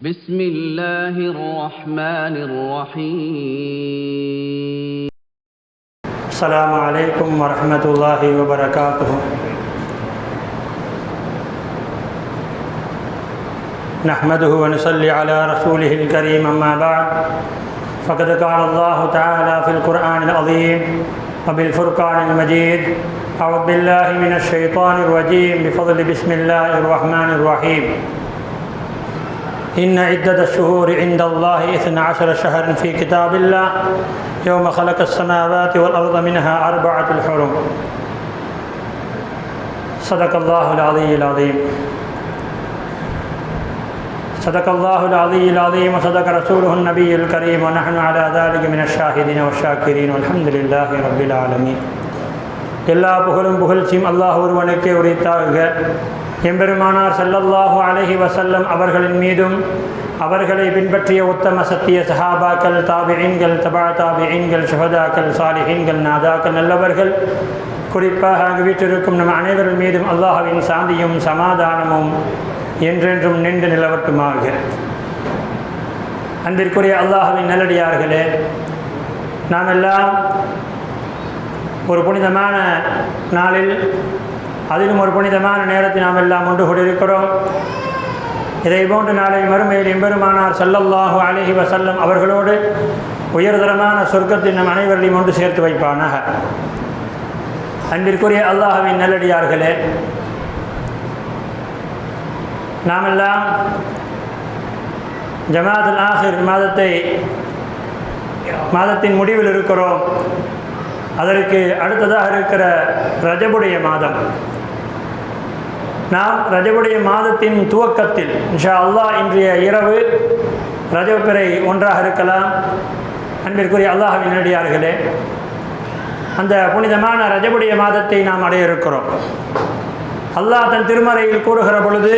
بسم الله الرحمن الرحيم. السلام عليكم ورحمة الله وبركاته. نحمده ونصلي على رسوله الكريم أما بعد فقد قال الله تعالى في القرآن العظيم وبالفرقان المجيد أعوذ بالله من الشيطان الرجيم بفضل بسم الله الرحمن الرحيم. إن عدة الشهور عند الله إثنى عشر شهرا في كتاب الله يوم خلق السماوات والأرض منها أربعة الحرم صدق الله العلي العظيم صدق الله العلي العظيم وصدق رسوله النبي الكريم ونحن على ذلك من الشاهدين والشاكرين والحمد لله رب العالمين எல்லா புகழும் புகழ்ச்சியும் அல்லாஹ் ஒருவனுக்கே உரித்தாக எம்பெருமானார் செல்லல்லாஹு அலஹி வசல்லம் அவர்களின் மீதும் அவர்களை பின்பற்றிய உத்தம சத்திய சஹாபாக்கள் தாபிஈன்கள் தபா தாபிஈன்கள் சுகதாக்கள் சாலிஹீன்கள் நாதாக்கள் நல்லவர்கள். குறிப்பாக அங்கு வீட்டிருக்கும் நம் அனைவரின் மீதும் அல்லாஹ்வின் சாந்தியும் சமாதானமும் என்றென்றும் நின்று நிலவட்டுமாக. அன்பிற்குரிய அல்லாஹ்வின் நல்லடியார்களே நாம் எல்லாம் ஒரு புனிதமான நாளில் அதிலும் ஒரு புனிதமான நேரத்தை நாம் எல்லாம் ஒன்று கொண்டிருக்கிறோம். இதை போன்று நாளை மறுமையில் எம்பெருமானார் ஸல்லல்லாஹு அலைஹி வசல்லம் அவர்களோடு உயர்தரமான சொர்க்கத்தை நம் அனைவரையும் ஒன்று சேர்த்து வைப்பானாக. அன்பிற்குரிய அல்லாஹவின் நல்லடியார்களே நாமெல்லாம் ஜமாத்துல் ஆஹிர் மாதத்தை மாதத்தின் முடிவில் இருக்கிறோம். அதற்கு அடுத்ததாக இருக்கிற ரஜபுடைய மாதம். நாம் ரஜபுடைய மாதத்தின் துவக்கத்தில் இன்ஷா அல்லாஹ் இன்றைய இரவு ரஜபிறை ஒன்றாக இருக்கலாம். அன்பிற்குரிய அல்லாஹின் நடிகார்களே அந்த புனிதமான ரஜபுடைய மாதத்தை நாம் அடைய இருக்கிறோம். அல்லாஹ் தன் திருமறையில் கூறுகிற பொழுது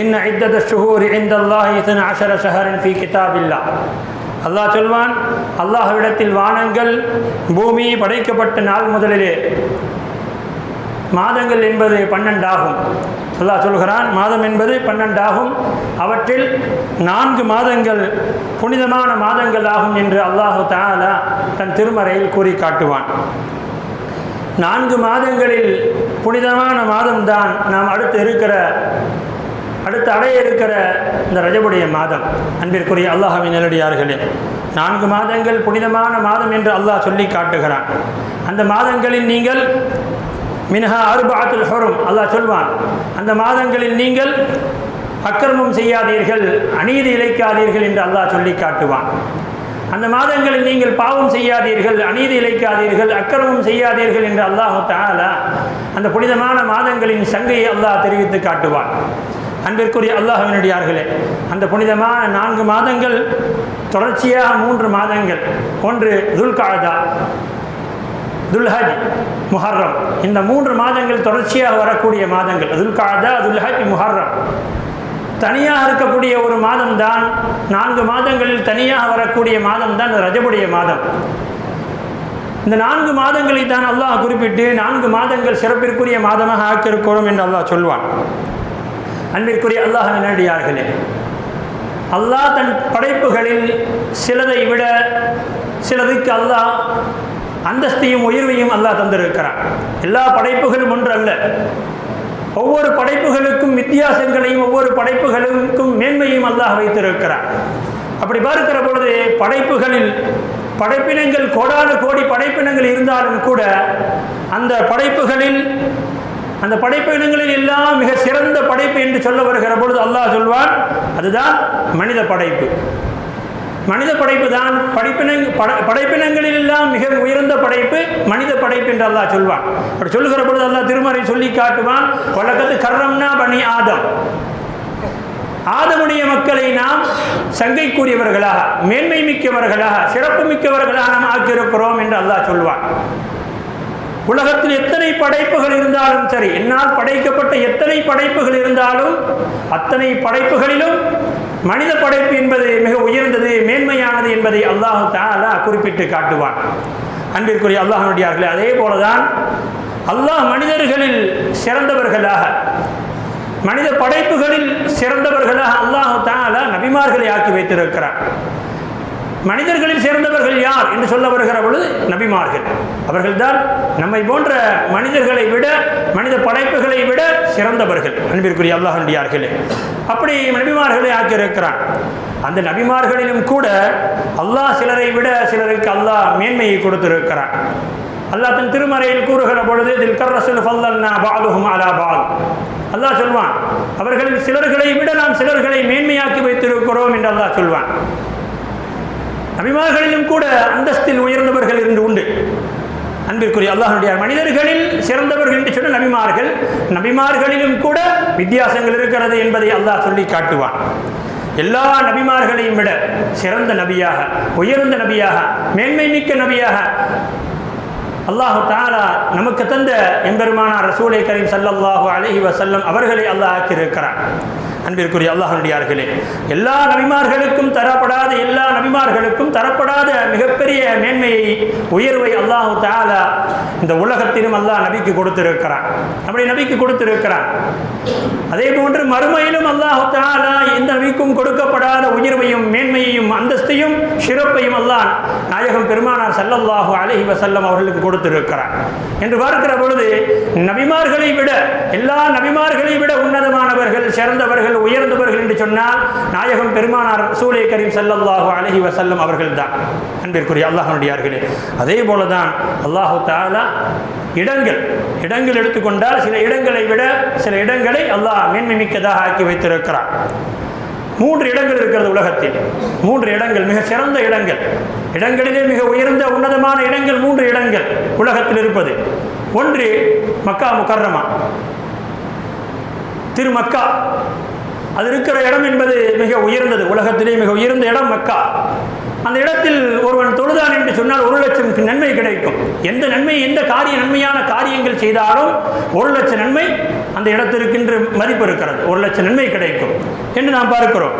இன்ன ஐத்தத ஷுஹூர் இந்த அல்லாஹ் இதன் அஷர ஷஹரன் ஃபி கிதாபில்லா. அல்லாஹ் சொல்வான் அல்லாஹ்விடத்தில் வானங்கள் பூமி படைக்கப்பட்ட நாள் முதலிலே மாதங்கள் என்பது பன்னெண்டாகும். அல்லாஹ் சொல்கிறான் மாதம் என்பது பன்னெண்டாகும். அவற்றில் நான்கு மாதங்கள் புனிதமான மாதங்கள் ஆகும் என்று அல்லாஹு தாலா தன் திருமறையில் கூறி காட்டுவான். நான்கு மாதங்களில் புனிதமான மாதம்தான் நாம் அடுத்து இருக்கிற அடுத்து அடைய இருக்கிற இந்த ரஜபுடைய மாதம். அன்பிற்குரிய அல்லாஹாவின் நிலடியார்களே நான்கு மாதங்கள் புனிதமான மாதம் என்று அல்லாஹ் சொல்லி காட்டுகிறான். அந்த மாதங்களில் நீங்கள் மினஹா அருபாத்துல் ஹொரும். அல்லாஹ் சொல்வான் அந்த மாதங்களில் நீங்கள் அக்கிரமம் செய்யாதீர்கள் அநீதி இழைக்காதீர்கள் என்று அல்லாஹ் சொல்லி காட்டுவான். அந்த மாதங்களில் நீங்கள் பாவம் செய்யாதீர்கள் அநீதி இழைக்காதீர்கள் அக்கிரமம் செய்யாதீர்கள் என்று அல்லாஹு தாலா அந்த புனிதமான மாதங்களின் சங்கையை அல்லாஹ் தெரிவித்து காட்டுவான். அன்பிற்குரிய அல்லாஹினடியார்களே அந்த புனிதமான நான்கு மாதங்கள் தொடர்ச்சியாக மூன்று மாதங்கள். ஒன்று துல்காதா துல்ஹஜ் முஹர்ரம். இந்த மூன்று மாதங்கள் தொடர்ச்சியாக வரக்கூடிய மாதங்கள். துல்காதா துல்ஹஜ் முஹர்ரம். தனியாக இருக்கக்கூடிய ஒரு மாதம் தான் நான்கு மாதங்களில் தனியாக வரக்கூடிய மாதம் தான் ரஜபுடைய மாதம். இந்த நான்கு மாதங்களை தான் அல்லாஹ் குறிப்பிட்டு நான்கு மாதங்கள் சிறப்பிற்குரிய மாதமாக ஆக்கியிருக்கிறோம் என்று அல்லாஹ் சொல்வான். அன்பிற்குரிய அல்லாஹ் நேரடியார்களே அல்லாஹ் தன் படைப்புகளில் சிலதை விட சிலதுக்கு அல்லாஹ் அந்தஸ்தையும் உயர்வையும் அல்லாஹ் தந்திருக்கிறான். எல்லா படைப்புகளும் ஒன்று அல்ல ஒவ்வொரு படைப்புகளுக்கும் வித்தியாசங்களையும் ஒவ்வொரு படைப்புகளுக்கும் மேன்மையும் அல்லாஹ் வைத்திருக்கிறான். அப்படி பார்க்கிற பொழுது படைப்புகளில் படைப்பினங்கள் கோடான கோடி படைப்பினங்கள் இருந்தாலும் கூட அந்த படைப்புகளில் அந்த படைப்பினங்களில் எல்லாம் மிக சிறந்த படைப்பு என்று சொல்ல வருகிற பொழுது அல்லாஹ் சொல்வான் அதுதான் மனித படைப்பு. மனித படைப்பு தான். படைப்பின படைப்பினங்களில் எல்லாம் மிக உயர்ந்த படைப்பு மனித படைப்பு என்று அல்லாஹ் சொல்வான். அப்படி சொல்லுகிற பொழுது அல்லாஹ் திருமறை சொல்லி காட்டுவான் உலகத்து கர்ரம்னா பணி ஆதம். ஆதமுடைய மக்களை நாம் சங்கைக்குரியவர்களாக மேன்மை மிக்கவர்களாக சிறப்பு மிக்கவர்களாக நாம் ஆக்கியிருக்கிறோம் என்று அல்லாஹ் சொல்வான். உலகத்தில் எத்தனை படைப்புகள் இருந்தாலும் சரி என்னால் படைக்கப்பட்ட எத்தனை படைப்புகள் இருந்தாலும் அத்தனை படைப்புகளிலும் மனித படைப்பு என்பது மிக உயர்ந்தது மேன்மையானது என்பதை அல்லாஹு தாலா குறிப்பிட்டு காட்டுவான். அன்பிற்குரிய அல்லாஹனுடையார்களே அதே போலதான் அல்லாஹ் மனிதர்களில் சிறந்தவர்களாக மனித படைப்புகளில் சிறந்தவர்களாக அல்லாஹு தாலா நபிமார்களை ஆக்கி வைத்திருக்கிறார் மனிதர்களில் சிறந்தவர்கள் யார் என்று சொல்ல வருகிற பொழுது நபிமார்கள். அவர்கள்தான் நம்மை போன்ற மனிதர்களை விட மனித படைப்புகளை விட சிறந்தவர்கள் அன்பிற்குரிய அல்லாஹண்டியார்களே அப்படி நபிமார்களை ஆக்கியிருக்கிறான். அந்த நபிமார்களிலும் கூட அல்லாஹ் சிலரை விட சிலருக்கு அல்லாஹ் மேன்மையை கொடுத்திருக்கிறான். அல்லாஹ் தன் திருமறையில் கூறுகிற பொழுது இதில் கர்ரசுல் ஃபல்லன்னா பாலுஹும் அலா பால். அல்லாஹ் சொல்வான் அவர்களில் சிலர்களை விட நாம் சிலர்களை மேன்மையாக்கி வைத்திருக்கிறோம் என்று அல்லாஹ் சொல்வான். நபிமார்களிலும் கூட அந்தஸ்தில் உயர்ந்தவர்கள் இருந்து உண்டு. அன்பிற்குரிய அல்லாஹனுடைய மனிதர்களில் சிறந்தவர்கள் என்று சொன்ன நபிமார்கள் நபிமார்களிலும் கூட வித்தியாசங்கள் இருக்கிறது என்பதை அல்லாஹ் சொல்லி காட்டுவான். எல்லா நபிமார்களையும் விட சிறந்த நபியாக உயர்ந்த நபியாக மேன்மை மிக்க நபியாக அல்லாஹு தாலா நமக்கு தந்த எம்பெருமானார் ரசூலை கரீம் சல்லல்லாஹு அலஹி வசல்லம் அவர்களை அல்லாஹ் ஆக்கியிருக்கிறார். அன்பிற்குரிய அல்லாஹனுடையார்களே எல்லா நபிமார்களுக்கும் தர நபிமார்களுக்கும் தரப்படாத மிகப்பெரிய மேன்மையை உயர்வை அல்லாஹு தாலா இந்த உலகத்திலும் அல்லாஹ் நபிக்கு கொடுத்திருக்கிறான். அப்படி நபிக்கு கொடுத்திருக்கிறான். அதே போன்று மறுமையிலும் அல்லாஹு தாலா எந்த நபிக்கும் கொடுக்கப்படாத உயர்வையும் மேன்மையையும் அந்தஸ்தையும் சிறப்பையும் அல்லாஹ் நாயகம் பெருமானார் சல்லல்லாஹு அலஹி வசல்லம் அவர்களுக்கு கொடுத்திருக்கிறான் என்று பார்க்கிற பொழுது நபிமார்களை விட எல்லா நபிமார்களை விட உன்னதமானவர்கள் சிறந்தவர்கள் உயர்ந்தவர்கள் என்று சொன்னால் நாயகம் பெருமானார் சூலை கரீம் சல்லல்லாஹு அலஹி வசல்லம் அவர்கள் தான் அன்பிற்குரிய அல்லாஹனுடையார்களே அதே போல தான் அல்லாஹு தாலா இடங்கள் இடங்கள் எடுத்துக்கொண்டால் சில இடங்களை விட சில இடங்களை அல்லாஹ் மேன்மை மிக்கதாக ஆக்கி வைத்திருக்கிறார் மூன்று இடங்கள் இருக்கிறது உலகத்தில். மூன்று இடங்கள் மிக சிறந்த இடங்கள். இடங்களிலே மிக உயர்ந்த உன்னதமான இடங்கள் மூன்று இடங்கள் உலகத்தில் இருப்பது. ஒன்று மக்கா முக்கர்ரமா திருமக்கா அது இருக்கிற இடம் என்பது மிக உயர்ந்தது. உலகத்திலே மிக உயர்ந்த இடம் மக்கா. அந்த இடத்தில் ஒருவன் தொழுதான் என்று சொன்னால் ஒரு லட்சம் நன்மை கிடைக்கும். எந்த நன்மை எந்த காரிய நன்மையான காரியங்கள் செய்தாலும் ஒரு லட்சம் நன்மை அந்த இடத்திற்கின்ற மதிப்பு இருக்கிறது. ஒரு லட்சம் நன்மை கிடைக்கும் என்று நாம் பார்க்கிறோம்.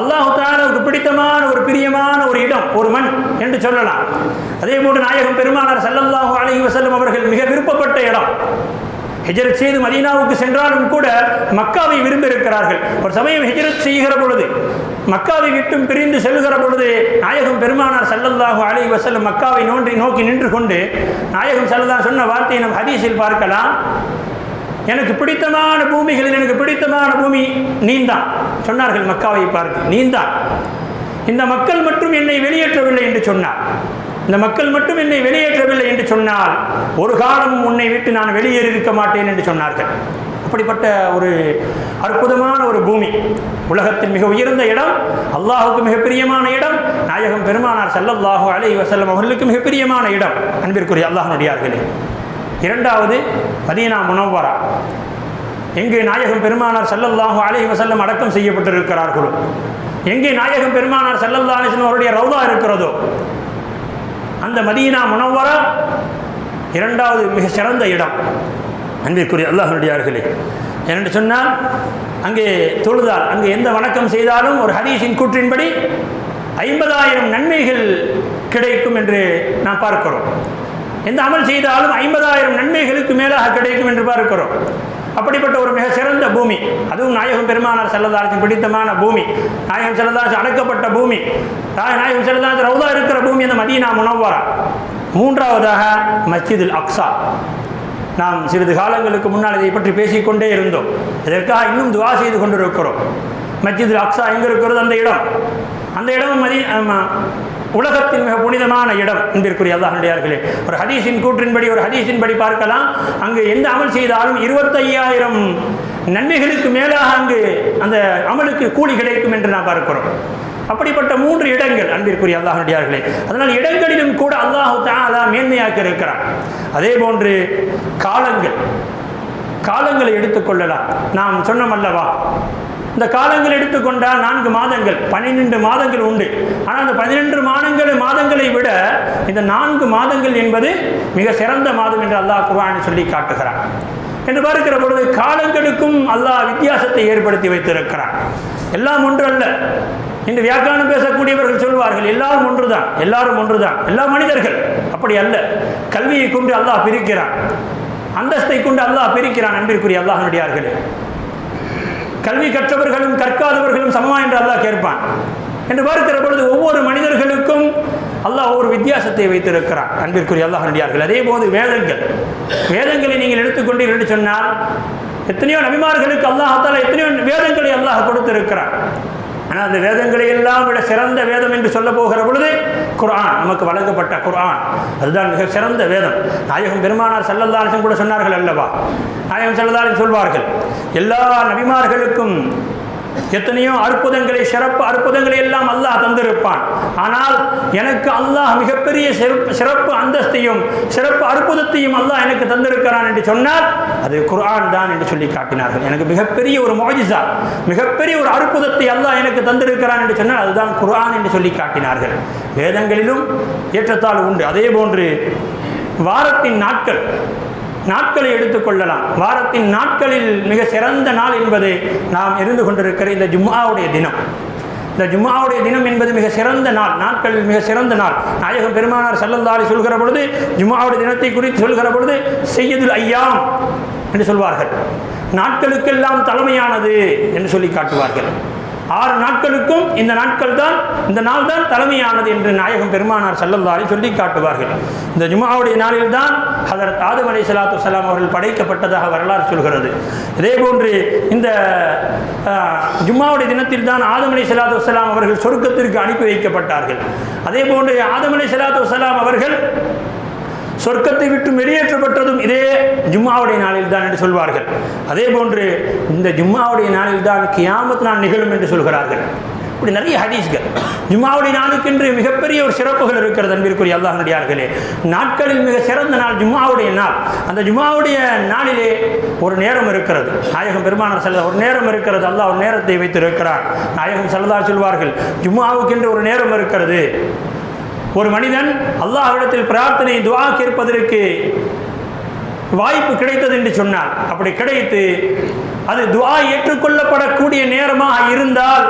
அல்லாஹு தாலாவுக்கு பிடித்தமான ஒரு பிரியமான ஒரு இடம் ஒரு மண் என்று சொல்லலாம். அதே போன்று நாயகம் பெருமானார் சல்லல்லாஹு அலைஹி வசல்லம் அவர்கள் மிக விருப்பப்பட்ட இடம். ஹெஜரத் செய்து மதீனாவுக்கு சென்றாலும் கூட மக்காவை விரும்பியிருக்கிறார்கள். ஒரு சமயம் ஹெஜரத் செய்கிற பொழுது மக்காவை விட்டும் பிரிந்து செல்கிற பொழுது நாயகம் பெருமானார் சல்லல்லாஹு அலைஹி வஸல்லம் மக்காவை நோன்றி நோக்கி நின்று கொண்டு நாயகம் சல்லல்லா சொன்ன வார்த்தையை நம் ஹதீஸில் பார்க்கலாம். எனக்கு பிடித்தமான பூமிகளில் எனக்கு பிடித்தமான பூமி நீந்தான். சொன்னார்கள் மக்காவை பார்த்து. நீந்தான். இந்த மக்கள் மட்டும் என்னை வெளியேற்றவில்லை என்று சொன்னார். இந்த மக்கள் மட்டும் என்னை வெளியேற்றவில்லை என்று சொன்னால் ஒரு காலமும் உன்னை விட்டு நான் வெளியேறி இருக்க மாட்டேன் என்று சொன்னார்கள். அப்படிப்பட்ட ஒரு அற்புதமான ஒரு பூமி. உலகத்தின் மிக உயர்ந்த இடம் அல்லாஹுக்கு மிக பிரியமான இடம் நாயகம் பெருமானார் செல்லல்லாஹு அலை வசல்லம் அவர்களுக்கு மிக பிரியமான இடம் அன்பிற்குரிய அல்லாஹனுடையார்களே இரண்டாவது மதீனா முனவரா. எங்கே நாயகம் பெருமானார் செல்லல்லாஹு அலைஹி வசல்லம் அடக்கம் செய்யப்பட்டிருக்கிறார்களோ? எங்கே நாயகம் பெருமானார் சல்லல்லாஹு அவருடைய ரவுதா இருக்கிறதோ? அந்த மதீனா முனவரா இரண்டாவது மிக சிறந்த இடம். அன்பிற்குரிய அல்லாஹனுடையார்களே என்று சொன்னால் அங்கே தொழுதால் அங்கே எந்த வணக்கம் செய்தாலும் ஒரு ஹரீஷின் கூற்றின்படி ஐம்பதாயிரம் நன்மைகள் கிடைக்கும் என்று நாம் பார்க்கிறோம். எந்த அமல் செய்தாலும் ஐம்பதாயிரம் நன்மைகளுக்கு மேலாக கிடைக்கும் என்று பார்க்கிறோம். அப்படிப்பட்ட ஒரு மிக சிறந்த பூமி அதுவும் நாயகம் பெருமானார் செல்லதாசன் பிடித்தமான பூமி நாயகம் செல்லதாசன் அடக்கப்பட்ட பூமி நாய- நாயகம் செல்லதாசன் ரவுதா இருக்கிற பூமி அந்த மதீனா முனவரா. மூன்றாவதாக மஸ்ஜிதுல் அக்ஸா நாம் சிறிது காலங்களுக்கு முன்னால் இதை பற்றி பேசிக்கொண்டே இருந்தோம். இதற்காக இன்னும் துவா செய்து கொண்டிருக்கிறோம். மஸ்ஜிதுல் அக்ஸா எங்கே இருக்கிறது? அந்த இடம். அந்த இடம் மதி உலகத்தின் மிக புனிதமான இடம் என்பதற்குரிய அல்லாஹனுடையார்களே ஒரு ஹதீஸின் கூற்றின்படி ஒரு ஹதீஸின்படி பார்க்கலாம். அங்கு எந்த அமல் செய்தாலும் இருபத்தையாயிரம் நன்மைகளுக்கு மேலாக அங்கு அந்த அமலுக்கு கூலி கிடைக்கும் என்று நாம் பார்க்கிறோம். அப்படிப்பட்ட மூன்று இடங்கள் அன்பிற்குரிய அல்லாஹனுடையார்களே அதனால் இடங்களிலும் கூட அல்லாஹு தாலா மேன்மையாக்கி இருக்கிறான். அதே போன்று காலங்கள். காலங்களை எடுத்துக்கொள்ளலாம் நாம் சொன்னோம் அல்லவா? இந்த காலங்கள் எடுத்துக்கொண்டால் நான்கு மாதங்கள் பன்னிரெண்டு மாதங்கள் உண்டு. ஆனால் அந்த பதினெண்டு மாதங்கள் மாதங்களை விட இந்த நான்கு மாதங்கள் என்பது மிக சிறந்த மாதம் என்று அல்லாஹ் குர்ஆனில் சொல்லி காட்டுகிறான். என்று பார்க்கிற பொழுது காலங்களுக்கும் அல்லாஹ் வித்தியாசத்தை ஏற்படுத்தி வைத்திருக்கிறான். எல்லாம் ஒன்று அல்ல இன்று வியாக்கியானம் பேசக்கூடியவர்கள் சொல்வார்கள் எல்லாரும் ஒன்றுதான் எல்லாரும் ஒன்றுதான் எல்லா மனிதர்கள் அப்படி அல்ல. கல்வியை கொண்டு அல்லாஹ் பிரிக்கிறான். அந்தஸ்தை கொண்டு அல்லாஹ் பிரிக்கிறான் அன்பிற்குரிய அல்லாஹனுடையார்களே கல்வி கற்றவர்களும் கற்காதவர்களும் சமமா என்று அல்லாஹ் கேட்பான். என்று பார்க்கிற பொழுது ஒவ்வொரு மனிதர்களுக்கும் அல்லாஹ் ஒவ்வொரு வித்தியாசத்தை வைத்திருக்கிறான் அன்பிற்குரிய அல்லாஹனுடையார்கள் அதே போது வேதங்கள். வேதங்களை நீங்கள் எடுத்துக்கொண்டீர்கள் என்று சொன்னால் எத்தனையோ நபிமார்களுக்கு அல்லாஹால எத்தனையோ வேதங்களை அல்லாஹ் கொடுத்திருக்கிறான். ஆனால் அந்த வேதங்களை எல்லாம் விட சிறந்த வேதம் என்று சொல்ல போகிற பொழுது குர்ஆன் நமக்கு வழங்கப்பட்ட குர்ஆன். அதுதான் மிக சிறந்த வேதம். நாயகம் பெருமானார் சல்லல்லாஹும் கூட சொன்னார்கள் அல்லவா? நாயகம் சல்லல்லாஹு சொல்வார்கள் எல்லா நபிமார்களுக்கும் எத்தனையோ அற்புதங்களை சிறப்பு அற்புதங்களை எல்லாம் அல்லாஹ் தந்திருப்பான். ஆனால் எனக்கு அல்லாஹ் மிகப்பெரிய சிறப்பு சிறப்பு அந்தஸ்தையும் சிறப்பு அற்புதத்தையும் அல்லாஹ் எனக்கு தந்திருக்கிறான் என்று சொன்னால் அது குர்ஆன் தான் என்று சொல்லி காட்டினார்கள். எனக்கு மிகப்பெரிய ஒரு மோஜிசா மிகப்பெரிய ஒரு அற்புதத்தை அல்லாஹ் எனக்கு தந்திருக்கிறான் என்று சொன்னால் அதுதான் குர்ஆன் என்று சொல்லி காட்டினார்கள். வேதங்களிலும் ஏற்றத்தாழ் உண்டு. அதே போன்று வாரத்தின் நாட்கள் நாட்களை எடுத்துக்கொள்ளலாம் வாரத்தின் நாட்களில் மிக சிறந்த நாள் என்பது நாம் இருந்து கொண்டிருக்கிற இந்த ஜும்மாவுடைய தினம். இந்த ஜும்மாவுடைய தினம் என்பது மிக சிறந்த நாள். நாட்களில் மிக சிறந்த நாள். நாயகம் பெருமானார் செல்லந்தாலி சொல்கிற பொழுது ஜும்மாவுடைய தினத்தை குறித்து சொல்கிற பொழுது செய்யதில் ஐயாம் என்று சொல்வார்கள். நாட்களுக்கெல்லாம் தலைமையானது என்று சொல்லி காட்டுவார்கள். ஆறு நாட்களுக்கும் இந்த நாட்கள் தான் இந்த நாள் தான் தலைமையானது என்று நாயகம் பெருமானார் சல்லல்லாரி சொல்லி காட்டுவார்கள். இந்த ஜுமாவுடைய நாளில் தான் ஹதரத் ஆதம் அலி சலாத்து சலாம் அவர்கள் படைக்கப்பட்டதாக வரலாறு சொல்கிறது. இதே போன்று இந்த ஜும்மாவுடைய தினத்தில் தான் ஆதம் அலி சலாத்து வலாம் அவர்கள் சொர்க்கத்திற்கு அனுப்பி வைக்கப்பட்டார்கள். அதே போன்று ஆதம் அலி சலாத்து வலாம் அவர்கள் சொர்க்கத்தை விட்டு வெளியேற்றப்பட்டதும் இதே ஜும்மாவுடைய நாளில் தான் என்று சொல்வார்கள். அதே போன்று இந்த ஜும்மாவுடைய நாளில் தான் கியாமத் நாள் நிகழும் என்று சொல்கிறார்கள். இப்படி நிறைய ஹதீஸ்கள். ஜும்மாவுடைய நாளுக்கென்று மிகப்பெரிய ஒரு சிறப்புகள் இருக்கிறது அன்பிற்குரிய அல்லாஹனுடையார்களே நாட்களில் மிக சிறந்த நாள் ஜும்மாவுடைய நாள். அந்த ஜும்மாவுடைய நாளிலே ஒரு நேரம் இருக்கிறது. நாயகம் பெருமானார் செல்ல ஒரு நேரம் இருக்கிறது. அல்லாஹ் ஒரு நேரத்தை வைத்திருக்கிறார் நாயகம் செல்லதா சொல்வார்கள் ஜும்மாவுக்கென்று ஒரு நேரம் இருக்கிறது. ஒரு மனிதன் அல்லாஹ்விடத்தில் பிரார்த்தனை துவா கேட்பதற்கு வாய்ப்பு கிடைத்தது என்று சொன்னார் அப்படி கிடைத்து அது துவா ஏற்றுக்கொள்ளப்படக்கூடிய நேரமாக இருந்தால்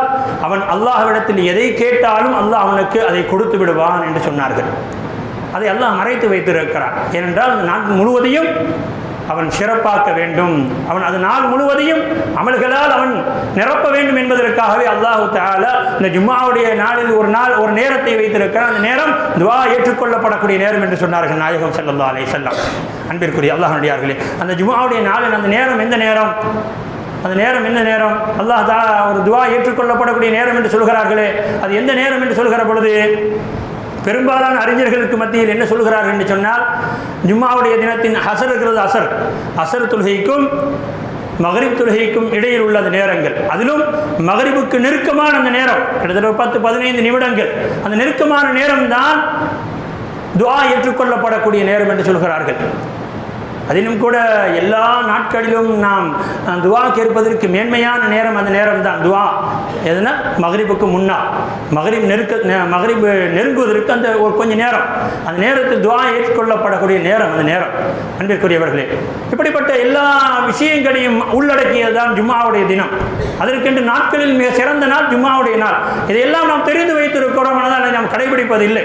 அவன் அல்லாஹ்விடத்தில் எதை கேட்டாலும் அல்லாஹ் அவனுக்கு அதை கொடுத்து விடுவான் என்று சொன்னார்கள். அதை அல்லாஹ் மறைத்து வைத்திருக்கிறான். ஏனென்றால் நான் முழுவதையும் அவன் சிறப்பாக்க வேண்டும். அவன் அது நாள் முழுவதையும் அமல்களால் அவன் நிரப்ப வேண்டும் என்பதற்காகவே அல்லாஹு தாலா இந்த ஜும்மாவுடைய நாளில் ஒரு நாள் ஒரு நேரத்தை வைத்திருக்கிறான். அந்த நேரம் துவா ஏற்றுக்கொள்ளப்படக்கூடிய நேரம் என்று சொன்னார்கள் நாயகம் செல்லல்லா அலே செல்லம் அன்பிற்குரிய அல்லாஹனுடையார்களே அந்த ஜும்மாவுடைய நாளில் அந்த நேரம் எந்த நேரம்? அந்த நேரம் என்ன நேரம்? அல்லாஹ் தஆலா ஒரு துவா ஏற்றுக்கொள்ளப்படக்கூடிய நேரம் என்று சொல்கிறார்களே அது எந்த நேரம் என்று சொல்கிற பொழுது? பெரும்பாலான அறிஞர்களுக்கு மத்தியில் என்ன சொல்கிறார்கள் என்று சொன்னால் ஜும்மாவுடைய தினத்தின் அசர் இருக்கிறது அசர். அசர் தொழுகைக்கும் மகரிப் தொழுகைக்கும் இடையில் உள்ள அந்த நேரங்கள். அதிலும் மகரிபுக்கு நெருக்கமான அந்த நேரம் கிட்டத்தட்ட ஒரு பத்து பதினைந்து நிமிடங்கள். அந்த நெருக்கமான நேரம்தான் துவா ஏற்றுக்கொள்ளப்படக்கூடிய நேரம் என்று சொல்கிறார்கள். அதிலும் கூட எல்லா நாட்களிலும் நாம் துவா கேட்பதற்கு மேன்மையான நேரம் அந்த நேரம் தான் துவா. எதுனா மகரிபுக்கு முன்னால் மகரிப் நெருக்க நெ- மகரிப் நெருங்குவதற்கு அந்த ஒரு கொஞ்ச நேரம். அந்த நேரத்தில் துவா ஏற்றுக்கொள்ளப்படக்கூடிய நேரம் அந்த நேரம். அன்பிற்குரியவர்களே இப்படிப்பட்ட எல்லா விஷயங்களையும் உள்ளடக்கியது தான் ஜும்மாவுடைய தினம். அதற்கென்று நாட்களில் மிக சிறந்த நாள் ஜும்மாவுடைய நாள். இதையெல்லாம் நாம் தெரிந்து வைத்திருக்கிறோம் ஆனால் அதை நாம் கடைபிடிப்பதில்லை.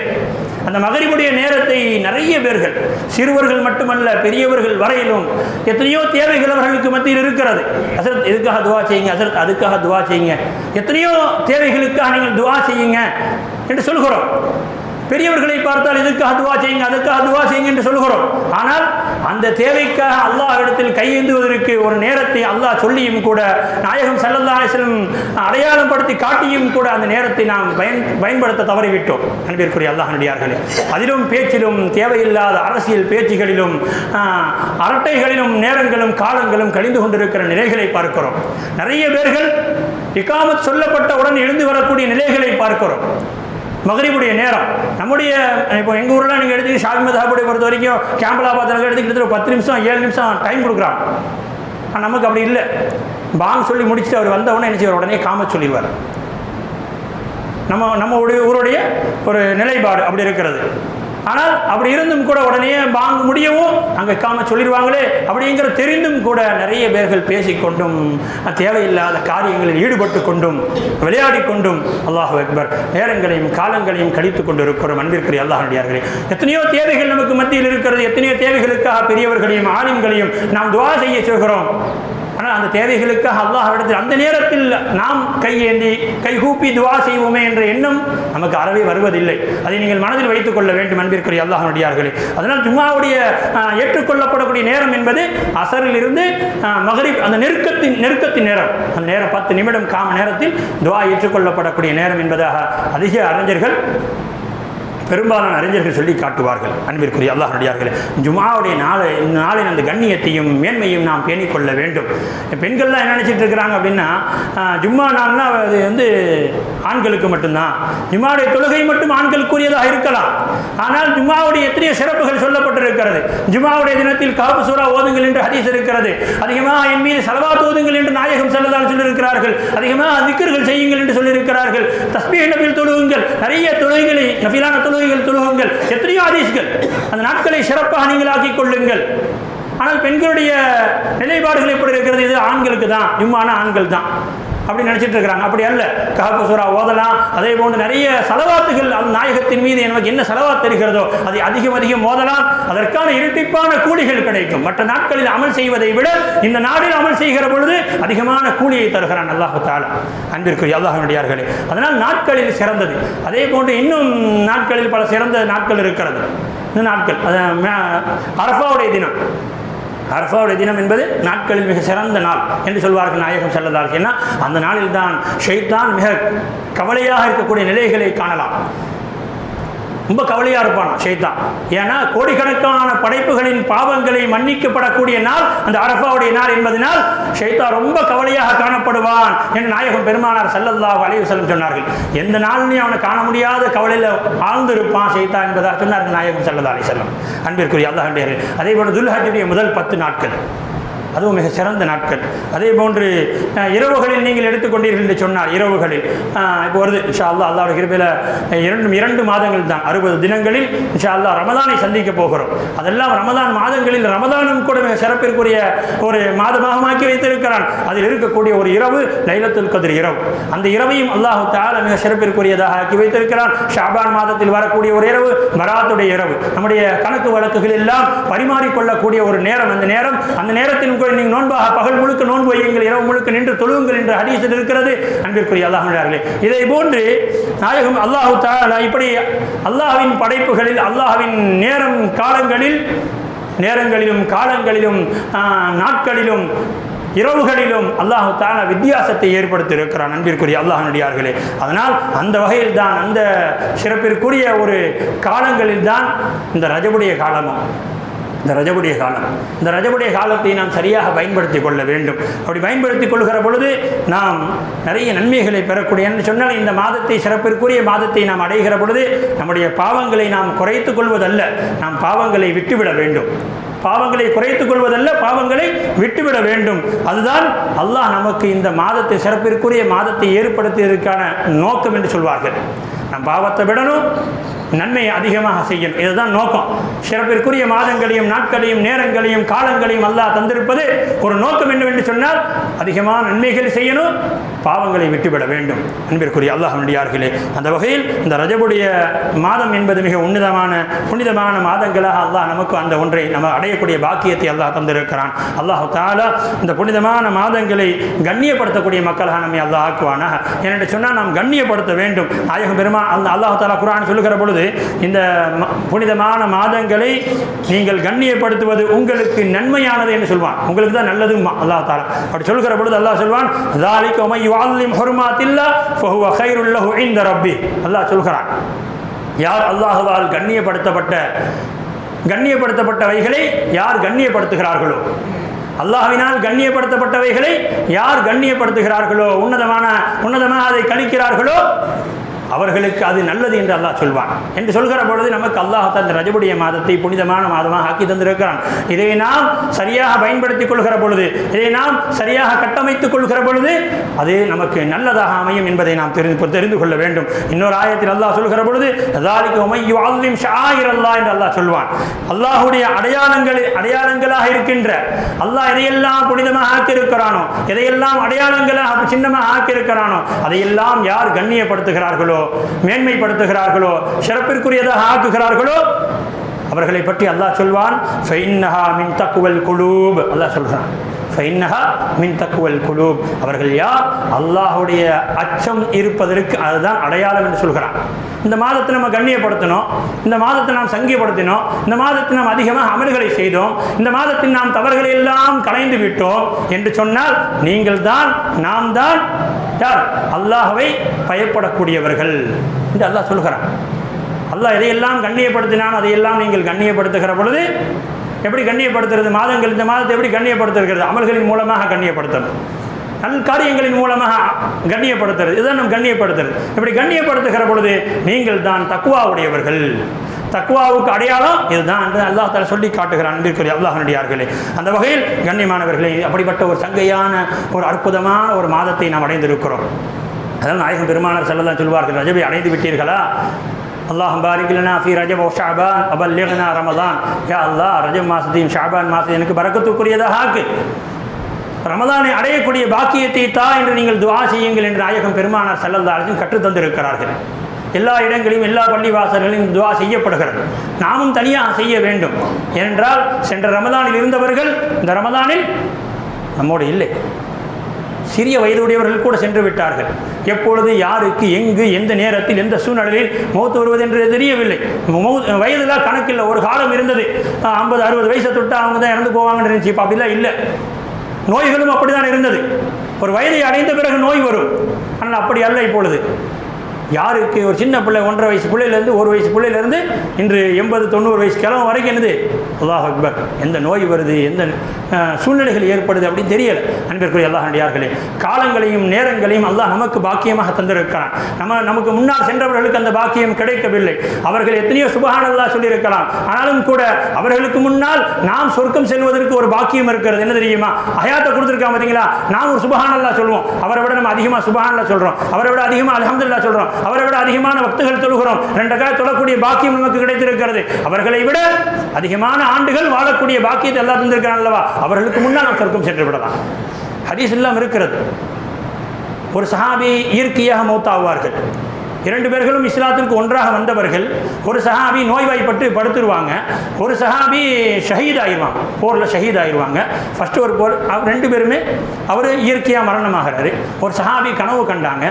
அந்த மகரிபுடைய நேரத்தை நிறைய பேர்கள் சிறுவர்கள் மட்டுமல்ல பெரியவர்கள் வரையிலும் எத்தனையோ தேவைகள் அவர்களுக்கு மத்தியில் இருக்கிறது. அசரத் இதுக்காக துவா செய்யுங்க? அசரத் அதுக்காக துவா செய்யுங்க. எத்தனையோ தேவைகளுக்காக நீங்கள் துவா செய்யுங்க என்று சொல்கிறோம். பெரியவர்களை பார்த்தால் இதுக்கு துவா செய்யுங்க அதுக்காக துவா செய்யுங்க என்று சொல்கிறோம் ஆனால் அந்த தேவைக்காக அல்லாஹ்விடத்தில் கையேந்துவதற்கு ஒரு நேரத்தை அல்லாஹ் சொல்லியும் கூட நாயகம் ஸல்லல்லாஹு அலைஹி அடையாளம் படுத்தி காட்டியும் கூட அந்த நேரத்தை நாம் பயன் பயன்படுத்த தவறிவிட்டோம். அன்பிற்குரிய அல்லாஹ் அதிலும் பேச்சிலும் தேவையில்லாத அரசியல் பேச்சுகளிலும் அரட்டைகளிலும் நேரங்களும் காலங்களும் கழிந்து கொண்டிருக்கிற நிலைகளை பார்க்கிறோம். நிறைய பேர்கள் இகாமத் சொல்லப்பட்டவுடன் எழுந்து வரக்கூடிய நிலைகளை பார்க்கிறோம். மகரிபுடைய நேரம். நம்முடைய இப்போ எங்கள் ஊரில் நீங்கள் எடுத்து ஷாமி மதாபுடைய பொறுத்த வரைக்கும் கேம்பலா பாத்திரம் எடுத்துக்கிட்டு ஒரு பத்து நிமிஷம் ஏழு நிமிஷம் டைம் கொடுக்குறான். ஆனால் நமக்கு அப்படி இல்லை. பாங் சொல்லி முடிச்சுட்டு அவர் வந்தவொடனே என்ன செய்வார்? உடனே காம சொல்லிடுவார். நம்ம நம்ம உடைய ஊருடைய ஒரு நிலைப்பாடு அப்படி இருக்கிறது. ஆனால் அப்படி இருந்தும் கூட உடனே வாங்க முடியவும் அங்கே காம சொல்லிடுவாங்களே அப்படிங்கிற தெரிந்தும் கூட நிறைய பேர்கள் பேசிக்கொண்டும் தேவையில்லாத காரியங்களில் ஈடுபட்டு கொண்டும் விளையாடி கொண்டும் அல்லாஹ் அக்பர் நேரங்களையும் காலங்களையும் கழித்து கொண்டு இருக்கிறோம் அன்பிற்குரிய அல்லாஹ் எத்தனையோ தேவைகள் நமக்கு மத்தியில் இருக்கிறது எத்தனையோ தேவைகளுக்காக பெரியவர்களையும் ஆலிம்களையும் நாம் துவா செய்ய சொல்கிறோம். ஆனால் அந்த தேவைகளுக்காக அல்லாஹ்விடத்தில் அந்த நேரத்தில் நாம் கையேந்தி கைகூப்பி துவா செய்வோமே என்ற எண்ணம் நமக்கு அறவே வருவதில்லை. அதை நீங்கள் மனதில் வைத்துக் கொள்ள வேண்டும் அன்பிற்குரிய அல்லாஹனுடையார்களே அதனால் ஜும்மாவுடைய ஏற்றுக்கொள்ளப்படக்கூடிய நேரம் என்பது அசரில் இருந்து மகரிப் அந்த நெருக்கத்தின் நெருக்கத்தின் நேரம். அந்த நேரம் பத்து நிமிடம் காம நேரத்தில் துவா ஏற்றுக்கொள்ளப்படக்கூடிய நேரம் என்பதாக அதிக அறிஞர்கள் பெரும்பாலான அறிஞர்கள் சொல்லி காட்டுவார்கள். அன்பிற்குரிய அல்லாஹ் நடிகார்களே ஜுமாவுடைய நாளை நாளின் அந்த கண்ணியத்தையும் மேன்மையும் நாம் பேணிக் கொள்ள வேண்டும். பெண்கள்லாம் என்ன நினச்சிட்டு இருக்கிறாங்க அப்படின்னா ஜும்மா நாள்னா அது வந்து ஆண்களுக்கு மட்டும்தான். ஜும்மாவுடைய தொழுகை மட்டும் ஆண்களுக்குரியதாக இருக்கலாம். ஆனால் ஜும்மாவுடைய எத்தனையோ சிறப்புகள் சொல்லப்பட்டிருக்கிறது. ஜும்மாவுடைய தினத்தில் காப்பு சூறா ஓதுங்கள் என்று ஹதீஸ் இருக்கிறது. அதிகமாக என் மீது சலவாத் ஓதுங்கள் என்று நாயகம் செல்லதால் சொல்லியிருக்கிறார்கள். அதிகமாக திக்கர்கள் செய்யுங்கள் என்று சொல்லியிருக்கிறார்கள். தஸ்மீ நபில் தொழுகுங்கள் நிறைய தொழுகைகளை நபிலான தொழுகைகள் தொழுகுங்கள் எத்தனையோ ஆதீஸ்கள் அந்த நாட்களை சிறப்பாக நீங்கள் ஆக்கிக் கொள்ளுங்கள். ஆனால் பெண்களுடைய நிலைப்பாடுகள் எப்படி இருக்கிறது? இது ஆண்களுக்கு தான் இம்மான ஆண்கள் தான் அப்படின்னு நினச்சிட்டு இருக்கிறாங்க. அப்படி அல்ல. கஹப்பு சூரா ஓதலாம். அதே போன்று நிறைய செலவாத்துகள் அந்த நாயகத்தின் மீது எனக்கு என்ன செலவா தெரிகிறதோ அதை அதிகம் அதிகம் ஓதலாம். அதற்கான இரட்டிப்பான கூலிகள் கிடைக்கும். மற்ற நாட்களில் அமல் செய்வதை விட இந்த நாளில் அமல் செய்கிற பொழுது அதிகமான கூலியை தருகிறான் அல்லாஹு தாலா அன்பிற்குரிய அல்லாஹனுடையார்களே அதனால் நாட்களில் சிறந்தது. அதே போன்று இன்னும் நாட்களில் பல சிறந்த நாட்கள் இருக்கிறது. இந்த நாட்கள். அது அரஃபாவுடைய தினம். அரஃபாவுடைய தினம் என்பது நாட்களில் மிக சிறந்த நாள் என்று சொல்வார்கள் நாயகம் செல்லதார்கள் அந்த நாளில் தான் ஷைத்தான் மிக கவலையாக இருக்கக்கூடிய நிலைகளை காணலாம். ரொம்ப கவலையாக இருப்பான் ஷைத்தான். ஏன்னா கோடிக்கணக்கான படைப்புகளின் பாவங்களை மன்னிக்கப்படக்கூடிய நாள் அந்த அரபாவுடைய நாள் என்பதனால் ஷைத்தான் ரொம்ப கவலையாக காணப்படுவான் என்று நாயகம் பெருமானார் செல்லல்லா அலைஹி செல்லும் சொன்னார்கள். எந்த நாள்லையும் அவனை காண முடியாத கவலையில் ஆழ்ந்து இருப்பான் என்பதாக சொன்னார்கள் நாயகம் செல்லதா அலைஹி செல்லம் அன்பிற்குரிய அல்லாஹ் அதே போல துல்ஹாஜுடைய முதல் பத்து நாட்கள். அதுவும் மிக சிறந்த நாட்கள். அதே போன்று இரவுகளில் நீங்கள் எடுத்துக்கொண்டீர்கள் என்று சொன்னார் இரவுகளில் இப்போ வருது இன்ஷா அல்லா அல்லாவோட கிருபையில் இரண்டும் இரண்டு மாதங்கள் தான். அறுபது தினங்களில் இன்ஷா அல்லா ரமதானை சந்திக்க போகிறோம். அதெல்லாம் ரமதான் மாதங்களில் ரமதானும் கூட மிக சிறப்பிற்குரிய ஒரு மாதமாக ஆக்கி வைத்திருக்கிறான். அதில் இருக்கக்கூடிய ஒரு இரவு லைலத்துல் கதிர் இரவு. அந்த இரவையும் அல்லாஹு தால மிக சிறப்பிற்குரியதாக ஆக்கி வைத்திருக்கிறான். ஷாபான் மாதத்தில் வரக்கூடிய ஒரு இரவு மராத்துடைய இரவு. நம்முடைய கணக்கு வழக்குகள் எல்லாம் பரிமாறிக்கொள்ளக்கூடிய ஒரு நேரம். அந்த நேரம் அந்த நேரத்தில் போய் நீங்கள் நோன்பாக பகல் முழுக்க நோன்பு வையுங்கள் இரவு முழுக்க நின்று தொழுவுங்கள் என்று ஹதீஸில் இருக்கிறது. அன்பிற்குரிய அல்லாஹர்களே இதை போன்று நாயகம் அல்லாஹு தாலா இப்படி அல்லாஹின் படைப்புகளில் அல்லாஹின் நேரம் காலங்களில் நேரங்களிலும் காலங்களிலும் ஆஹ், நாட்களிலும் இரவுகளிலும் அல்லாஹு தாலா வித்தியாசத்தை ஏற்படுத்தி இருக்கிறான் அன்பிற்குரிய அல்லாஹனுடையார்களே அதனால் அந்த வகையில் தான் அந்த சிறப்பிற்குரிய ஒரு காலங்களில் தான் இந்த ரஜபுடைய காலமும். இந்த ரஜபுடைய காலம். இந்த ரஜபுடைய காலத்தை நாம் சரியாக பயன்படுத்திக் கொள்ள வேண்டும். அப்படி பயன்படுத்திக் கொள்கிற பொழுது நாம் நிறைய நன்மைகளை பெறக்கூடிய என்று சொன்னால் இந்த மாதத்தை சிறப்பிற்குரிய மாதத்தை நாம் அடைகிற பொழுது நம்முடைய பாவங்களை நாம் குறைத்துக் கொள்வதல்ல. நாம் பாவங்களை விட்டுவிட வேண்டும். பாவங்களை குறைத்துக் கொள்வதல்ல பாவங்களை விட்டுவிட வேண்டும். அதுதான் அல்லாஹ் நமக்கு இந்த மாதத்தை சிறப்பிற்குரிய மாதத்தை ஏற்படுத்தியதற்கான நோக்கம் என்று சொல்வார்கள். நம் பாவத்தை விடணும் நன்மையை அதிகமாக செய்யும். இதுதான் நோக்கம். சிறப்பிற்குரிய மாதங்களையும் நாட்களையும் நேரங்களையும் காலங்களையும் அல்லாஹ் தந்திருப்பது ஒரு நோக்கம் என்னவென்று சொன்னால் அதிகமான நன்மைகள் செய்யணும். பாவங்களை விட்டுவிட வேண்டும். அன்பிற்குரிய அல்லாஹனுடையார்களே அந்த வகையில் இந்த ரஜபுடைய மாதம் என்பது மிக உன்னதமான புனிதமான மாதங்களாக அல்லாஹ் நமக்கு அந்த ஒன்றை நம்ம அடையக்கூடிய பாக்கியத்தை அல்லாஹ் தந்திருக்கிறான். அல்லாஹு தாலா இந்த புனிதமான மாதங்களை கண்ணியப்படுத்தக்கூடிய மக்களாக நம்மை அல்லாஹ் ஆக்குவானா என்னென்று சொன்னால் நாம் கண்ணியப்படுத்த வேண்டும். நாயகம் பெருமா அந்த அல்லாஹு தாலா குரான் சொல்லுகிற பொழுது இந்த புனிதமான மாதங்களை நீங்கள் கண்ணியப்படுத்துவது உங்களுக்கு நன்மையானது என்று சொல்வான். உங்களுக்கு தான் நல்லதுமா அல்லாஹ் தாலா அப்படி சொல்லுகிற பொழுது அல்லாஹ் சொல்வான் தாலிக்கு உமையும் யுஅல்லிம் ஹுர்மாத்தில்லா ஃபஹுவ ஹைருல்லஹு இந்த ரப்பி அல்லாஹ் சொல்கிறான் யார் அல்லாஹுவால் கண்ணியப்படுத்தப்பட்ட கண்ணியப்படுத்தப்பட்டவைகளை யார் கண்ணியப்படுத்துகிறார்களோ அல்லாஹினால் கண்ணியப்படுத்தப்பட்டவைகளை யார் கண்ணியப்படுத்துகிறார்களோ உன்னதமான உன்னதமாக அதை கணிக்கிறார்களோ அவர்களுக்கு அது நல்லது என்று அல்லாஹ் சொல்வான். என்று சொல்கிற பொழுது நமக்கு அல்லாஹ் தந்த ரஜபுடைய மாதத்தை புனிதமான மாதமாக ஆக்கி தந்திருக்கிறான். இதை நாம் சரியாக பயன்படுத்திக் கொள்கிற பொழுது இதை நாம் சரியாக கட்டமைத்துக் கொள்கிற பொழுது அது நமக்கு நல்லதாக அமையும் என்பதை நாம் தெரிந்து தெரிந்து கொள்ள வேண்டும். இன்னொரு ஆயத்தில் அல்லாஹ் சொல்கிற பொழுது அதாலிக்கு என்று அல்லாஹ் சொல்வான். அல்லாஹுடைய அடையாளங்கள் அடையாளங்களாக இருக்கின்ற அல்லாஹ் எதையெல்லாம் புனிதமாக ஆக்கியிருக்கிறானோ எதையெல்லாம் அடையாளங்களாக சின்னமாக ஆக்கியிருக்கிறானோ அதையெல்லாம் யார் கண்ணியப்படுத்துகிறார்களோ மேன்மைப்படுத்துகிறார்களோ? சிறப்பிற்குரியதாக ஆக்குகிறார்களோ? அவர்களை பற்றி அல்லாஹ் சொல்வான் ஃபைன்னஹா மின் தக்குவல் குலூப். அல்லாஹ் சொல்கிறான். ஃபைன்னஹா மின் தக்குவல் குலூப் அவர்கள் யார்? அல்லாஹுடைய அச்சம் இருப்பதற்கு அதுதான் அடையாளம் என்று சொல்கிறான். இந்த மாதத்தை நம்ம கண்ணியப்படுத்தணும். இந்த மாதத்தை நாம் சங்கியப்படுத்தினோம். இந்த மாதத்தை நாம் அதிகமாக அமல்களை செய்தோம். இந்த மாதத்தில் நாம் தவறுகளை எல்லாம் களைந்து விட்டோம் என்று சொன்னால் நீங்கள் தான் நாம் தான் யார்? அல்லாஹவை பயப்படக்கூடியவர்கள் என்று அல்லாஹ் சொல்கிறான். அல்லாஹ் எதையெல்லாம் கண்ணியப்படுத்தினான் அதையெல்லாம் நீங்கள் கண்ணியப்படுத்துகிற பொழுது எப்படி கண்ணியப்படுத்துறது? மாதங்கள் இந்த மாதத்தை எப்படி கண்ணியப்படுத்துகிறது? அமல்களின் மூலமாக கண்ணியப்படுத்தணும் நல் காரியங்களின் மூலமாக கண்ணியப்படுத்துறது. இதுதான் நம் கண்ணியப்படுத்துறது. இப்படி கண்ணியப்படுத்துகிற பொழுது நீங்கள் தான் தக்குவா உடையவர்கள் தக்குவாவுக்கு அடையாளம் இதுதான் என்று அல்லாஹ் தலை சொல்லி காட்டுகிறான் இருக்கிற அல்லாஹனுடையார்களே அந்த வகையில் கண்ணியமானவர்களே அப்படிப்பட்ட ஒரு சங்கையான ஒரு அற்புதமான ஒரு மாதத்தை நாம் அடைந்திருக்கிறோம். அதனால் நாயகம் பெருமானார் செல்லதான் சொல்வார்கள் ரஜபி அடைந்து விட்டீர்களா? அல்லாஹ் பாரிக்கலனா ஃபி ரஜப் ஷாபான் அபல்லிகனா ரமதான் யா அல்லாஹ் ரஜப் மாசத்தையும் ஷாபான் மாசத்தையும் எனக்கு பறக்கத்துக்குரியதாக ஆக்கு ரமதானை அடையக்கூடிய பாக்கியத்தை தா என்று நீங்கள் துவா செய்யுங்கள் என்று நாயகம் பெருமானார் செல்லந்தாலும் கற்றுத்தந்திருக்கிறார்கள் எல்லா இடங்களிலும் எல்லா பள்ளிவாசல்களிலும் துவா செய்யப்படுகிறது நாமும் தனியாக செய்ய வேண்டும். ஏனென்றால் சென்ற ரமதானில் இருந்தவர்கள் இந்த ரமதானில் நம்மோடு இல்லை சிறிய வயதுடையவர்கள் கூட சென்று விட்டார்கள். எப்பொழுது யாருக்கு எங்கு எந்த நேரத்தில் எந்த சூழ்நிலையில் மௌத்து வருவது என்று தெரியவில்லை வயதுலாம் கணக்கில்லை. ஒரு காலம் இருந்தது. ஐம்பது அறுபது வயசை தொட்டு அவங்க தான் இறந்து போவாங்கன்னு இருந்துச்சு. இப்போ அப்படிலாம் இல்லை. நோய்களும் அப்படிதான் இருந்தது. ஒரு வயதை அடைந்த பிறகு நோய் வரும். ஆனால் அப்படி அல்ல இப்பொழுது. யாருக்கு? ஒரு சின்ன பிள்ளை ஒன்றரை வயசு பிள்ளையிலேருந்து ஒரு வயசு பிள்ளையிலேருந்து இன்று எண்பது தொண்ணூறு வயசு கிழமை வரைக்கும் என்னது? அல்லாஹ் அக்பர். எந்த நோய் வருது? எந்த சூழ்நிலைகள் ஏற்படுது அப்படின்னு தெரியல. அன்பிற்குரிய அல்லாஹனுடையார்களே காலங்களையும் நேரங்களையும் அல்லாஹ் நமக்கு பாக்கியமாக தந்திருக்கிறான். நம்ம நமக்கு முன்னால் சென்றவர்களுக்கு அந்த பாக்கியம் கிடைக்கவில்லை. அவர்கள் எத்தனையோ சுபஹானல்லா சொல்லியிருக்கலாம். ஆனாலும் கூட அவர்களுக்கு முன்னால் நாம் சொர்க்கம் செல்வதற்கு ஒரு பாக்கியம் இருக்கிறது. என்ன தெரியுமா? அயாத்தை கொடுத்துருக்காங்க பார்த்தீங்களா நாம் ஒரு சுபகானல்லா சொல்லுவோம் அவரை விட நம்ம அதிகமாக சுபகானல்லா சொல்கிறோம் அவரை விட அதிகமாக அலமதுல்லா சொல்கிறோம் அவரை விட அதிகமான பக்தர்கள் தொழுகிறோம். ரெண்டு கால தொழக்கூடிய பாக்கியம் நமக்கு கிடைத்திருக்கிறது. அவர்களை விட அதிகமான ஆண்டுகள் வாழக்கூடிய பாக்கியத்தை எல்லாம் தந்திருக்கிறான் அல்லவா? அவர்களுக்கு முன்னால் நாம் சொர்க்கம் சென்று விடலாம். ஹதீஸ் எல்லாம் இருக்கிறது. ஒரு சஹாபி இயற்கையாக மௌத்தாவார்கள். இரண்டு பேர்களும் இஸ்லாத்திற்கு ஒன்றாக வந்தவர்கள் ஒரு சஹாபி நோய்வாய்ப்பட்டு படுத்துருவாங்க ஒரு சஹாபி ஷஹீத் ஆயிடுவாங்க போரில் ஷஹீத் ஆயிடுவாங்க ஃபஸ்ட்டு ஒரு போர் ரெண்டு பேருமே அவர் இயற்கையாக மரணமாகிறாரு. ஒரு சஹாபி கனவு கண்டாங்க.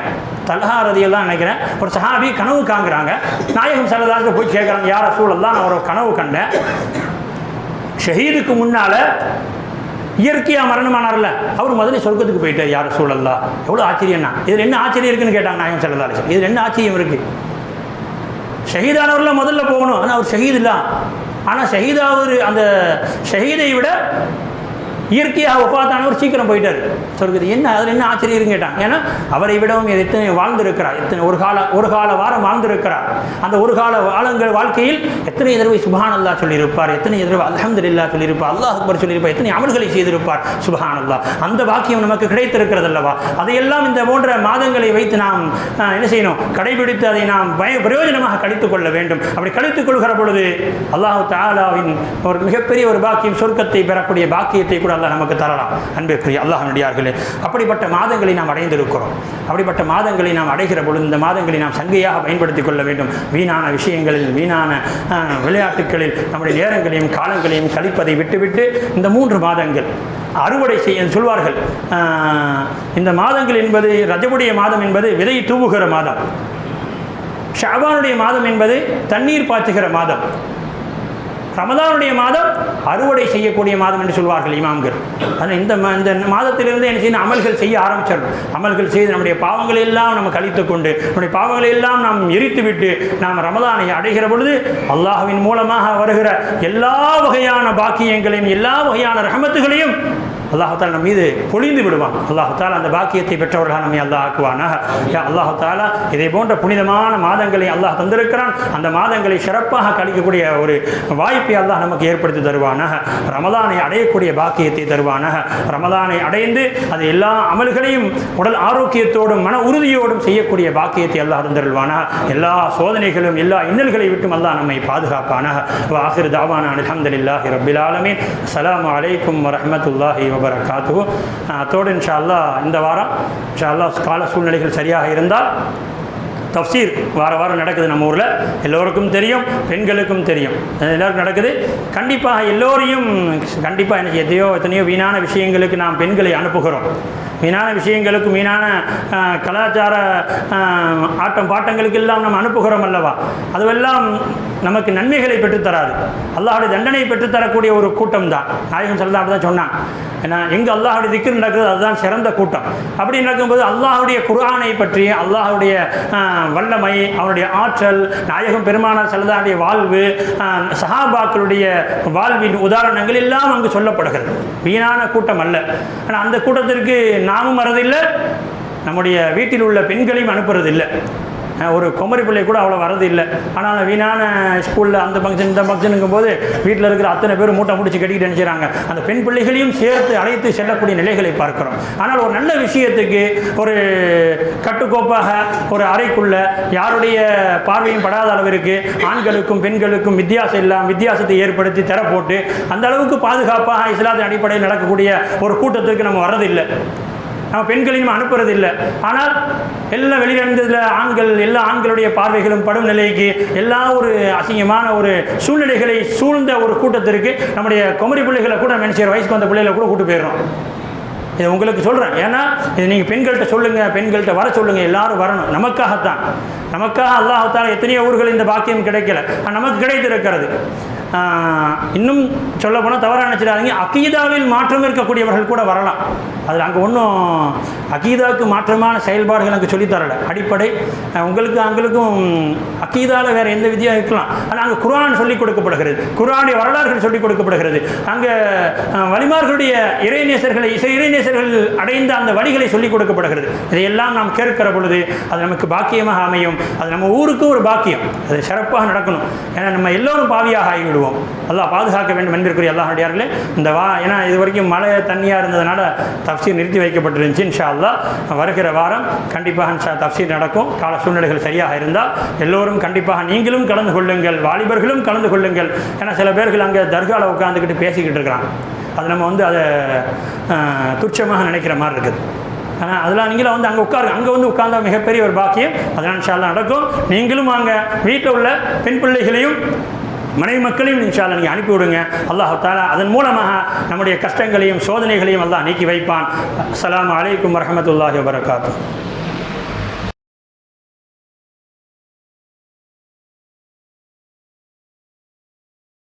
தலஹாரதியெல்லாம் நினைக்கிறேன் ஒரு சஹாபி கனவு காங்குறாங்க நாயகம் சலதாருக்கு போய் கேட்குறாங்க யாரை சூழல் நான் ஒரு கனவு கண்டேன். ஷஹீதுக்கு முன்னால் இயற்கையாக மரணமானார்ல? அவர் முதல்ல சொர்க்கத்துக்கு போயிட்டார் யார் சூழல்லா எவ்வளோ ஆச்சரியம்னா. இதில் என்ன ஆச்சரியம் இருக்குன்னு கேட்டாங்க நாயம் செல்லதாலே இதில் என்ன ஆச்சரியம் இருக்குது ஷஹீதானவர்லாம் முதல்ல போகணும். ஆனால் அவர் ஷஹீத் இல்லை. ஆனால் ஷஹீதாவது அந்த ஷஹீதை விட இயற்கையாக ஒப்பாத்தானவர் சீக்கிரம் போயிட்டார். சொர்க்கத்துக்கு என்ன? அதில் என்ன ஆச்சரியம் கேட்டான். ஏன்னா அவரை விடவும் எத்தனை வாழ்ந்திருக்கிறார். எத்தனை ஒரு கால ஒரு கால வாரம் வாழ்ந்திருக்கிறார். அந்த ஒரு கால வாழங்கள் வாழ்க்கையில் எத்தனை தடவை சுபஹான் அல்லா சொல்லியிருப்பார் எத்தனை தடவை அல்ஹம்துலில்லா சொல்லியிருப்பார் அல்லாஹ் அக்பர் சொல்லியிருப்பார் எத்தனை அமல்களை செய்திருப்பார் சுபஹான் அல்லா அந்த பாக்கியம் நமக்கு கிடைத்திருக்கிறது அல்லவா அதையெல்லாம் இந்த போன்ற மாதங்களை வைத்து நாம் என்ன செய்யணும்? கடைபிடித்து அதை நாம் பய பிரயோஜனமாக கழித்துக் கொள்ள வேண்டும். அப்படி கழித்துக் கொள்கிற பொழுது அல்லாஹ் தாலாவின் ஒரு மிகப்பெரிய ஒரு பாக்கியம் சொர்க்கத்தை பெறக்கூடிய பாக்கியத்தை கூட அல்லாஹ் நமக்கு தரலாம். அன்பிற்குரிய அல்லாஹ் நடிகார்களே அப்படிப்பட்ட மாதங்களை நாம் அடைந்திருக்கிறோம். அப்படிப்பட்ட மாதங்களை நாம் அடைகிற பொழுது இந்த மாதங்களை நாம் சங்கையாக பயன்படுத்திக் கொள்ள வேண்டும். வீணான விஷயங்களில் வீணான விளையாட்டுகளில் நம்முடைய நேரங்களையும் காலங்களையும் கழிப்பதை விட்டுவிட்டு இந்த மூன்று மாதங்கள் அறுவடை செய்ய சொல்வார்கள். இந்த மாதங்கள் என்பது ரஜபுடைய மாதம் என்பது விதை தூவுகிற மாதம். ஷாபானுடைய மாதம் என்பது தண்ணீர் பாய்ச்சுகிற மாதம். ரமதானுடைய மாதம் அறுவடை செய்யக்கூடிய மாதம் என்று சொல்வார்கள் இமாம்கள். ஆனால் இந்த இந்த மாதத்திலிருந்து என்ன செய்யணும் அமல்கள் செய்ய ஆரம்பிச்சிடணும். அமல்கள் செய்து நம்முடைய பாவங்களை எல்லாம் நம்ம கழித்து கொண்டு நம்முடைய பாவங்களை எல்லாம் நாம் எரித்துவிட்டு நாம் ரமதானை அடைகிற பொழுது அல்லாஹுவின் மூலமாக வருகிற எல்லா வகையான பாக்கியங்களையும் எல்லா வகையான ரஹமத்துகளையும் அல்லாஹால நம் மீது பொழிந்து விடுவான். அல்லாஹால அந்த பாக்கியத்தை பெற்றவர்களாக நம்மை அல்லாஹ் ஆக்குவானாக. யா அல்லாஹால இதை போன்ற புனிதமான மாதங்களை அல்லாஹ் தந்திருக்கிறான். அந்த மாதங்களை சிறப்பாக கழிக்கக்கூடிய ஒரு வாய்ப்பை அல்லாஹ் நமக்கு ஏற்படுத்தி தருவானாக. ரமதானை அடையக்கூடிய பாக்கியத்தை தருவானாக. ரமதானை அடைந்து அது எல்லா அமல்களையும் உடல் ஆரோக்கியத்தோடும் மன உறுதியோடும் செய்யக்கூடிய பாக்கியத்தை அல்லாஹ் தந்தருள்வானாக. எல்லா சோதனைகளும் எல்லா இன்னல்களை விட்டும் அல்லாஹ் நம்மை பாதுகாப்பானாக. வாஹிர் தாவான அல்ஹம்துலில்லாஹி ரப்பில் ஆலமீன். அஸ்ஸலாமு அலைக்கும் வரஹ்மத்துல்லாஹி வபரகாத்து அத்தோடு இன்ஷா அல்லாஹ் இந்த வாரம் இன்ஷால்லா அல்லாஹ் கால சூழ்நிலைகள் சரியாக இருந்தால் தப்சீர் வார வாரம் நடக்குது நம்ம ஊரில் எல்லோருக்கும் தெரியும் பெண்களுக்கும் தெரியும் அது எல்லாருக்கும் நடக்குது கண்டிப்பாக எல்லோரையும் கண்டிப்பாக எனக்கு எதையோ எத்தனையோ வீணான விஷயங்களுக்கு நாம் பெண்களை அனுப்புகிறோம். வீணான விஷயங்களுக்கு வீணான கலாச்சார ஆட்டம் பாட்டங்களுக்கு எல்லாம் நம்ம அனுப்புகிறோம் அல்லவா? அதுவெல்லாம் நமக்கு நன்மைகளை பெற்றுத்தராது. அல்லாஹுடைய தண்டனை பெற்றுத்தரக்கூடிய ஒரு கூட்டம் தான் நாயகம் செல்லா அப்படி தான் சொன்னான் ஏன்னா எங்கே அல்லாஹுடைய திக்கு நடக்குது அதுதான் சிறந்த கூட்டம். அப்படி நடக்கும்போது அல்லாஹுடைய குரானை பற்றி அல்லாஹுடைய வல்லமை அவனுடைய ஆற்றல் நாயகம் பெருமானார் செல்லதாருடைய வாழ்வு சஹாபாக்களுடைய வாழ்வின் உதாரணங்கள் எல்லாம் அங்கு சொல்லப்படுகிறது. வீணான கூட்டம் அல்ல. ஆனால் அந்த கூட்டத்திற்கு நாமும் வரதில்லை நம்முடைய வீட்டில் உள்ள பெண்களையும் அனுப்புறதில்லை. ஒரு குமரி பிள்ளை கூட அவ்வளோ வரது இல்லை ஆனால் வீணான ஸ்கூலில் அந்த ஃபங்க்ஷன் இந்த ஃபங்க்ஷனுங்கும் போது வீட்டில் இருக்கிற அத்தனை பேர் மூட்டை முடிச்சு கட்டிக்கிட்டு நினைச்சாங்க அந்த பெண் பிள்ளைகளையும் சேர்த்து அழைத்து செல்லக்கூடிய நிலைகளை பார்க்கிறோம். ஆனால் ஒரு நல்ல விஷயத்துக்கு ஒரு கட்டுக்கோப்பாக ஒரு அறைக்குள்ள யாருடைய பார்வையும் படாத அளவிற்கு ஆண்களுக்கும் பெண்களுக்கும் வித்தியாசம் இல்லாமல் வித்தியாசத்தை ஏற்படுத்தி திற போட்டு அந்த அளவுக்கு பாதுகாப்பாக இஸ்லாத்தின் அடிப்படையில் நடக்கக்கூடிய ஒரு கூட்டத்திற்கு நம்ம வர்றதில்லை. நம்ம பெண்களையும் அனுப்புறது இல்லை ஆனால் எல்லா வெளியிலிருந்ததில் ஆண்கள் எல்லா ஆண்களுடைய பார்வைகளும் படும் நிலைக்கு எல்லா ஒரு அசிங்கமான ஒரு சூழ்நிலைகளை சூழ்ந்த ஒரு கூட்டத்திற்கு நம்முடைய குமரி பிள்ளைகளை கூட நினைச்சிற வயசுக்கு வந்த பிள்ளைகளை கூட கூட்டு போயிடுறோம். இதை உங்களுக்கு சொல்கிறேன் ஏன்னா இது நீங்கள் பெண்கள்கிட்ட சொல்லுங்கள் பெண்கள்கிட்ட வர சொல்லுங்கள் எல்லாரும் வரணும். நமக்காகத்தான். நமக்காக அல்லாஹால எத்தனையோ ஊர்கள் இந்த பாக்கியம் கிடைக்கல. நமக்கு கிடைத்திருக்கிறது. இன்னும் சொல்ல போனால் தவறாக நினச்சிடாதீங்க அகீதாவில் மாற்றம் இருக்கக்கூடியவர்கள் கூட வரலாம். அதில் அங்கே ஒன்றும் அகீதாவுக்கு மாற்றமான செயல்பாடுகள் அங்கே சொல்லித்தரல அடிப்படை உங்களுக்கு அங்களுக்கும் அகீதாவில் வேறு எந்த விதியாக இருக்கலாம். ஆனால் அங்கே குரான் சொல்லிக் கொடுக்கப்படுகிறது. குர்ஆனுடைய வரலாறுகள் சொல்லிக் கொடுக்கப்படுகிறது. அங்கே வலிமார்களுடைய இறைநேசர்களை இசை இறைநேசர்கள் அடைந்த அந்த வழிகளை சொல்லிக் கொடுக்கப்படுகிறது. இதையெல்லாம் நாம் கேட்கிற பொழுது அது நமக்கு பாக்கியமாக அமையும். அது நம்ம ஊருக்கு ஒரு பாக்கியம். அது சிறப்பாக நடக்கணும். ஏன்னா நம்ம எல்லோரும் பாவியாக ஆகிவிடுவோம். அல்லாஹ் பாதுகாக்க வேண்டும் என்பதற்குரிய எல்லா அடியார்களே இந்த வா ஏன்னா இது வரைக்கும் மழை தண்ணியாக இருந்ததுனால தப்சீர் நிறுத்தி வைக்கப்பட்டிருந்துச்சு. இன்ஷா அல்லா வருகிற வாரம் கண்டிப்பாக இன்ஷா தப்சீர் நடக்கும். கால சூழ்நிலைகள் சரியாக இருந்தால் எல்லோரும் கண்டிப்பாக நீங்களும் கலந்து கொள்ளுங்கள் வாலிபர்களும் கலந்து கொள்ளுங்கள். ஏன்னா சில பேர்கள் அங்கே தர்காவில் உட்காந்துக்கிட்டு பேசிக்கிட்டு இருக்கிறாங்க. அது நம்ம வந்து அதை துச்சமாக நினைக்கிற மாதிரி இருக்குது. ஆனால் அதெல்லாம் நீங்களும் வந்து அங்கே உட்காருங்க. அங்கே வந்து உட்கார்ந்தா மிகப்பெரிய ஒரு பாக்கியம். அதெல்லாம் ஷாலாம் நடக்கும். நீங்களும் அங்கே வீட்டில் உள்ள பெண் பிள்ளைகளையும் மனைவி மக்களையும் இன்ஷால்லா நீங்கள் அனுப்பி விடுங்க. அல்லாஹ் தாலா அதன் மூலமாக நம்முடைய கஷ்டங்களையும் சோதனைகளையும் அல்லாஹ் நீக்கி வைப்பான். அஸ்லாம் வலைக்கம் வரமத்துல்லாஹி வபரகாத்துஹு